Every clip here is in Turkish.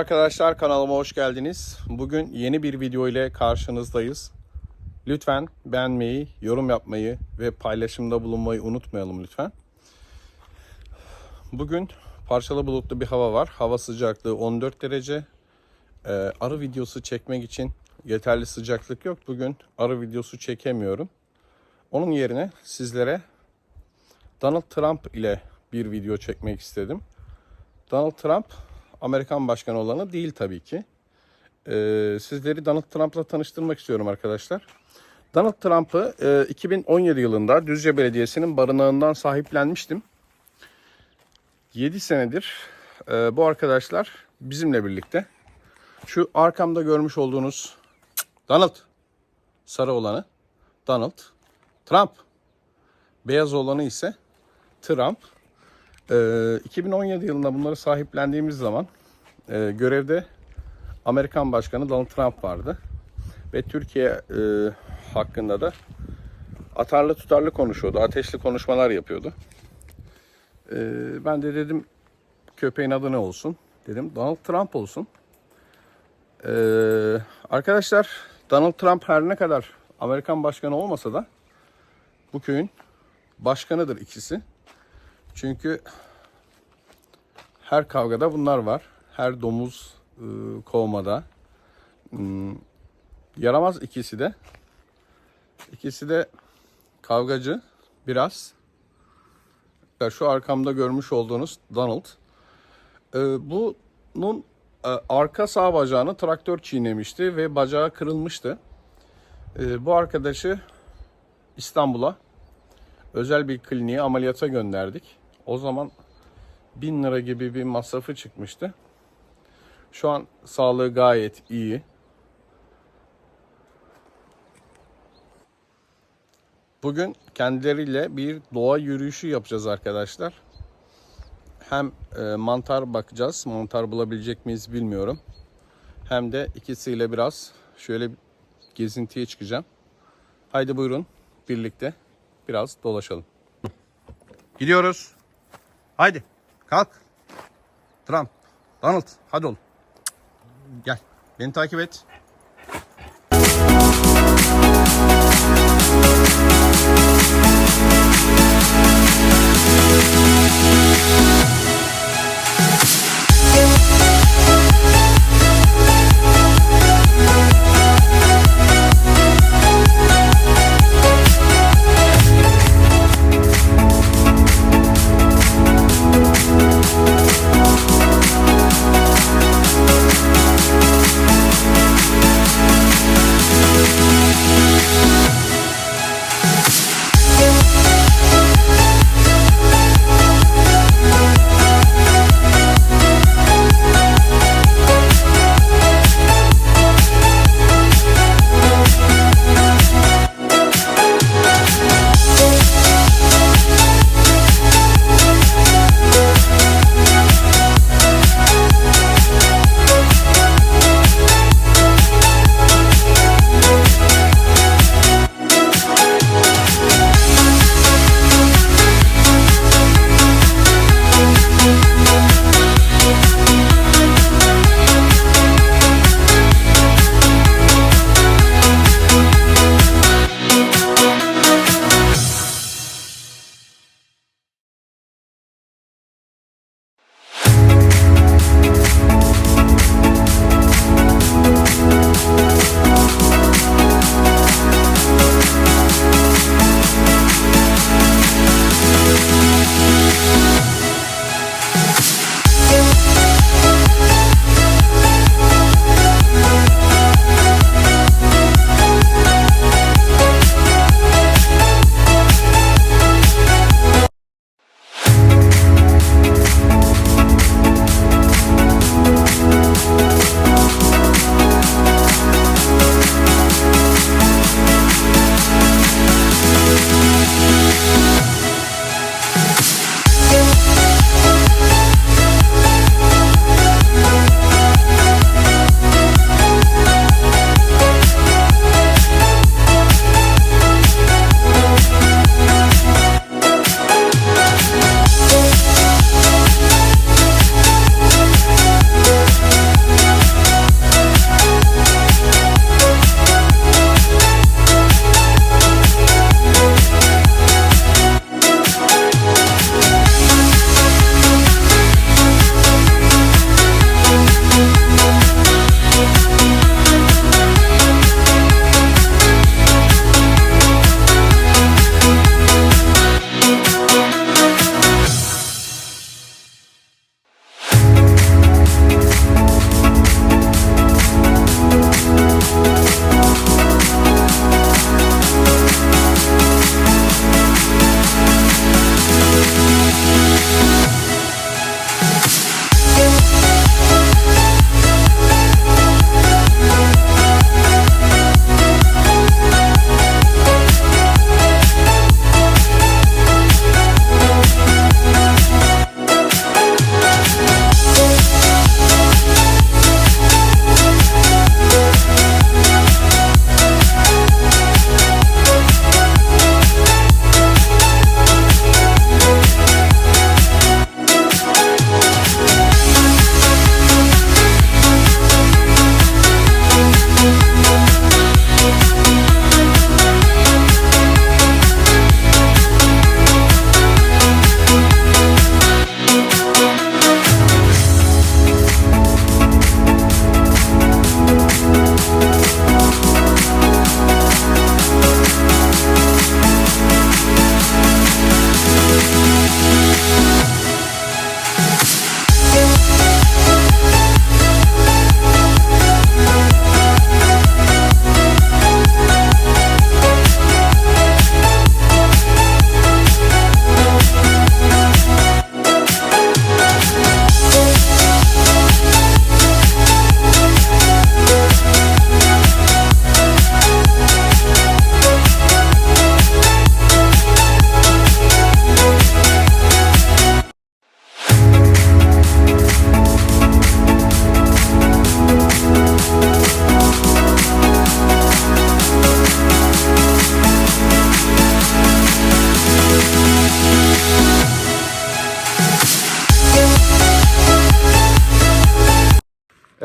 Arkadaşlar kanalıma hoş geldiniz. Bugün yeni bir video ile karşınızdayız. Lütfen beğenmeyi, yorum yapmayı ve paylaşımda bulunmayı unutmayalım lütfen. Bugün parçalı bulutlu bir hava var. Hava sıcaklığı 14 derece. Ee, arı videosu çekmek için yeterli sıcaklık yok. Bugün arı videosu çekemiyorum. Onun yerine sizlere Donald Trump ile bir video çekmek istedim. Donald Trump Amerikan başkanı olanı değil tabii ki. Ee, sizleri Donald Trump'la tanıştırmak istiyorum arkadaşlar. Donald Trump'ı e, 2017 yılında Düzce Belediyesi'nin barınağından sahiplenmiştim. 7 senedir e, bu arkadaşlar bizimle birlikte. Şu arkamda görmüş olduğunuz Donald sarı olanı Donald Trump beyaz olanı ise Trump. Ee, 2017 yılında bunları sahiplendiğimiz zaman e, görevde Amerikan Başkanı Donald Trump vardı. Ve Türkiye e, hakkında da atarlı tutarlı konuşuyordu. Ateşli konuşmalar yapıyordu. E, ben de dedim köpeğin adı ne olsun? Dedim Donald Trump olsun. E, arkadaşlar Donald Trump her ne kadar Amerikan Başkanı olmasa da bu köyün başkanıdır ikisi. Çünkü her kavgada bunlar var. Her domuz e, kovmada. Hmm, yaramaz ikisi de. İkisi de kavgacı biraz. Şu arkamda görmüş olduğunuz Donald. E, bunun e, arka sağ bacağını traktör çiğnemişti ve bacağı kırılmıştı. E, bu arkadaşı İstanbul'a özel bir kliniğe ameliyata gönderdik. O zaman 1000 lira gibi bir masrafı çıkmıştı. Şu an sağlığı gayet iyi. Bugün kendileriyle bir doğa yürüyüşü yapacağız arkadaşlar. Hem e, mantar bakacağız. Mantar bulabilecek miyiz bilmiyorum. Hem de ikisiyle biraz şöyle gezintiye çıkacağım. Haydi buyurun birlikte biraz dolaşalım. Gidiyoruz. Haydi kalk. Trump. Donald hadi oğlum. Gel. Beni takip et.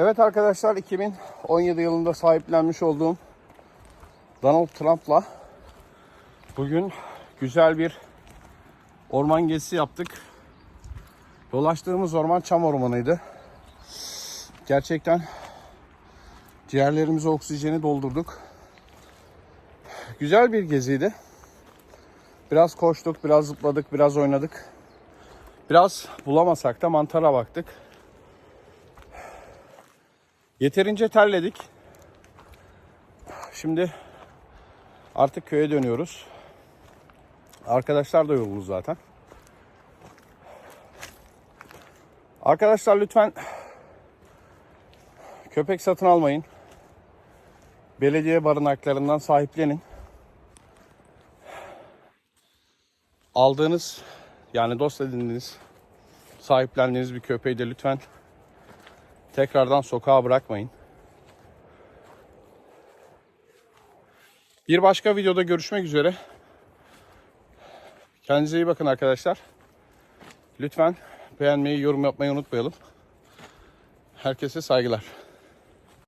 Evet arkadaşlar 2017 yılında sahiplenmiş olduğum Donald Trump'la bugün güzel bir orman gezisi yaptık. Dolaştığımız orman çam ormanıydı. Gerçekten ciğerlerimize oksijeni doldurduk. Güzel bir geziydi. Biraz koştuk, biraz zıpladık, biraz oynadık. Biraz bulamasak da mantara baktık. Yeterince terledik. Şimdi artık köye dönüyoruz. Arkadaşlar da yoruldu zaten. Arkadaşlar lütfen köpek satın almayın. Belediye barınaklarından sahiplenin. Aldığınız yani dost edindiğiniz, sahiplendiğiniz bir köpeği de lütfen tekrardan sokağa bırakmayın. Bir başka videoda görüşmek üzere. Kendinize iyi bakın arkadaşlar. Lütfen beğenmeyi, yorum yapmayı unutmayalım. Herkese saygılar.